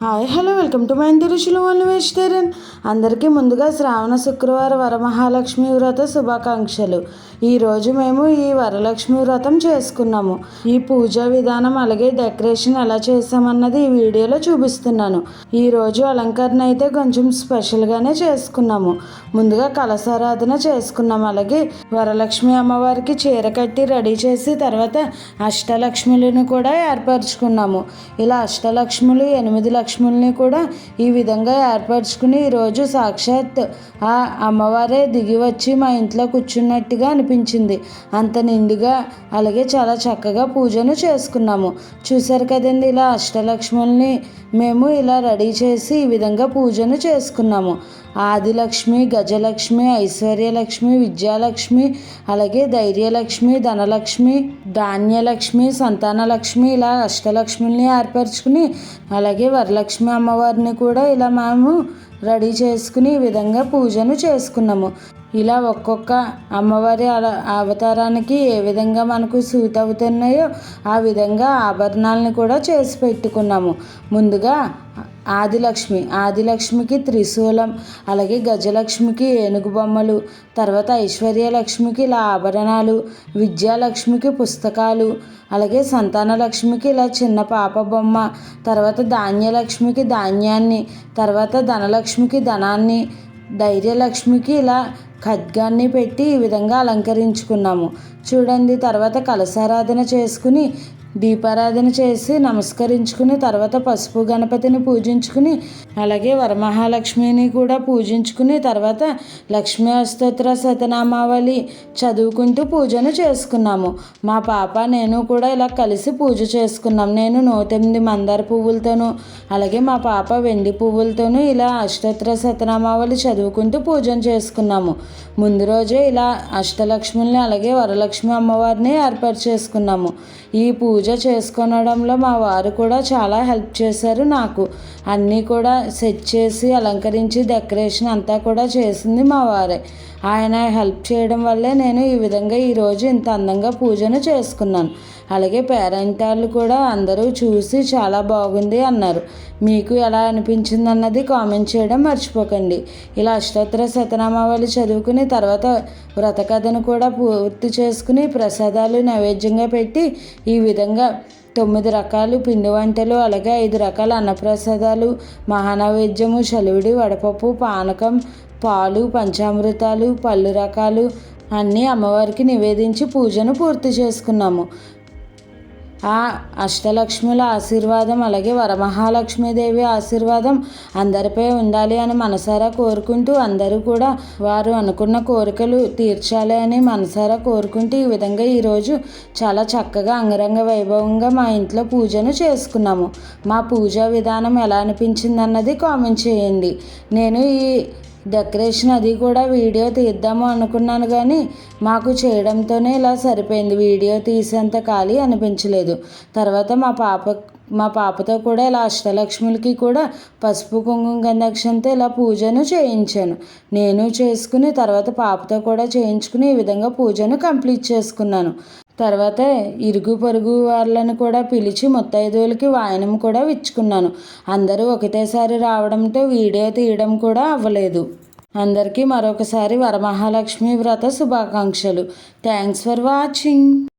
Hi hello welcome to my రుచులు వాళ్ళు vegetarian. అందరికీ ముందుగా శ్రావణ శుక్రవారం వరమహాలక్ష్మి వ్రత శుభాకాంక్షలు. ఈరోజు మేము ఈ వరలక్ష్మి వ్రతం చేసుకున్నాము. ఈ పూజా విధానం అలాగే డెకరేషన్ ఎలా చేసామన్నది ఈ వీడియోలో చూపిస్తున్నాను. ఈరోజు అలంకరణ అయితే కొంచెం స్పెషల్గానే చేసుకున్నాము. ముందుగా కలసారాధన చేసుకున్నాము అలాగే వరలక్ష్మి అమ్మవారికి చీర కట్టి రెడీ చేసి తర్వాత అష్టలక్ష్ములను కూడా ఏర్పరచుకున్నాము. ఇలా అష్టలక్ష్ములు ఎనిమిది లక్ష్ముల్ని కూడా ఈ విధంగా ఏర్పరచుకుని ఈరోజు సాక్షాత్ ఆ అమ్మవారే దిగి వచ్చి మా ఇంట్లో కూర్చున్నట్టుగా అనిపించింది. అంత నిండుగా అలాగే చాలా చక్కగా పూజను చేసుకున్నాము. చూసారు కదండి ఇలా అష్టలక్ష్ముల్ని మేము ఇలా రెడీ చేసి ఈ విధంగా పూజను చేసుకున్నాము. ఆదిలక్ష్మి గజలక్ష్మి ఐశ్వర్యలక్ష్మి విద్యాలక్ష్మి అలాగే ధైర్యలక్ష్మి ధనలక్ష్మి ధాన్యలక్ష్మి సంతానలక్ష్మి ఇలా అష్టలక్ష్ముల్ని ఏర్పరచుకుని అలాగే లక్ష్మీ అమ్మవారిని కూడా ఇలా మేము రెడీ చేసుకుని ఈ విధంగా పూజను చేసుకున్నాము. ఇలా ఒక్కొక్క అమ్మవారి అవతారానికి ఏ విధంగా మనకు సూట్ అవుతున్నాయో ఆ విధంగా ఆభరణాలను కూడా చేసి పెట్టుకున్నాము. ముందుగా ఆదిలక్ష్మి. ఆదిలక్ష్మికి త్రిశూలం అలాగే గజలక్ష్మికి ఏనుగు బొమ్మలు తర్వాత ఐశ్వర్యలక్ష్మికి ఇలా ఆభరణాలు విద్యాలక్ష్మికి పుస్తకాలు అలాగే సంతానలక్ష్మికి ఇలా చిన్న పాప బొమ్మ తర్వాత ధాన్యలక్ష్మికి ధాన్యాన్ని తర్వాత ధనలక్ష్మికి ధనాన్ని ధైర్యలక్ష్మికి ఇలా ఖడ్గాన్ని పెట్టి ఈ విధంగా అలంకరించుకున్నాము. చూడండి తర్వాత కలసారాధన చేసుకుని దీపారాధన చేసి నమస్కరించుకుని తర్వాత పసుపు గణపతిని పూజించుకుని అలాగే వరమహాలక్ష్మిని కూడా పూజించుకుని తర్వాత లక్ష్మీ అస్తోత్ర శతనామావళి చదువుకుంటూ పూజను చేసుకున్నాము. మా పాప నేను కూడా ఇలా కలిసి పూజ చేసుకున్నాం. నేను నూతెనిమిది మందార పువ్వులతోనూ అలాగే మా పాప వెండి పువ్వులతోనూ ఇలా అష్టోత్తర శతనామావళి చదువుకుంటూ పూజను చేసుకున్నాము. ముందు రోజే ఇలా అష్టలక్ష్మిని అలాగే వరలక్ష్మి అమ్మవారిని ఏర్పాటు చేసుకున్నాము. ఈ పూజ చేసుకోనడంలో చేసుకొనడంలో మా వారు కూడా చాలా హెల్ప్ చేశారు నాకు. అన్నీ కూడా సెట్ చేసి అలంకరించి డెకరేషన్ అంతా కూడా చేసింది మా వారే. ఆయన హెల్ప్ చేయడం వల్లే నేను ఈ విధంగా ఈరోజు ఇంత అందంగా పూజను చేసుకున్నాను. అలాగే పేరెంటాళ్ళు కూడా అందరూ చూసి చాలా బాగుంది అన్నారు. మీకు ఎలా అనిపించింది అన్నది కామెంట్ చేయడం మర్చిపోకండి. ఇలా అష్టోత్తర శతనామావళి చదువుకుని తర్వాత వ్రత కథను కూడా పూర్తి చేసుకుని ప్రసాదాలు నైవేద్యంగా పెట్టి ఈ విధంగా తొమ్మిది రకాలు పిండి వంటలు అలాగే ఐదు రకాల అన్నప్రసాదాలు మహానైవేద్యము చలివిడి వడపప్పు పానకం పాలు పంచామృతాలు పళ్ళు రకాలు అన్నీ అమ్మవారికి నివేదించి పూజను పూర్తి చేసుకున్నాము. ఆ అష్టలక్ష్ముల ఆశీర్వాదం అలాగే వరమహాలక్ష్మీదేవి ఆశీర్వాదం అందరిపై ఉండాలి అని మనసారా కోరుకుంటూ అందరూ కూడా వారు అనుకున్న కోరికలు తీర్చాలి అని మనసారా కోరుకుంటూ ఈ విధంగా ఈరోజు చాలా చక్కగా అంగరంగ వైభవంగా మా ఇంట్లో పూజను చేసుకున్నాము. మా పూజా విధానం ఎలా అనిపించింది అన్నది కామెంట్ చేయండి. నేను ఈ డెకరేషన్ అది కూడా వీడియో తీద్దాము అనుకున్నాను కానీ మాకు చేయడంతోనే ఇలా సరిపోయింది. వీడియో తీసేంత ఖాళీ అనిపించలేదు. తర్వాత మా పాప మా పాపతో కూడా ఇలా అష్టలక్ష్ములకి కూడా పసుపు కుంకుమ గంధక్షంతో ఇలా పూజను చేయించాను. నేను చేసుకుని తర్వాత పాపతో కూడా చేయించుకుని ఈ విధంగా పూజను కంప్లీట్ చేసుకున్నాను. తర్వాత ఇరుగు పొరుగు వాళ్ళని కూడా పిలిచి ముత్తైదువులకి వాయనం కూడా ఇచ్చుకున్నాను అందరూ ఒకటేసారి రావడంతో వీడియో తీయడం కూడా అవ్వలేదు. అందరికీ మరొకసారి వరమహాలక్ష్మి వ్రత శుభాకాంక్షలు. Thanks for watching.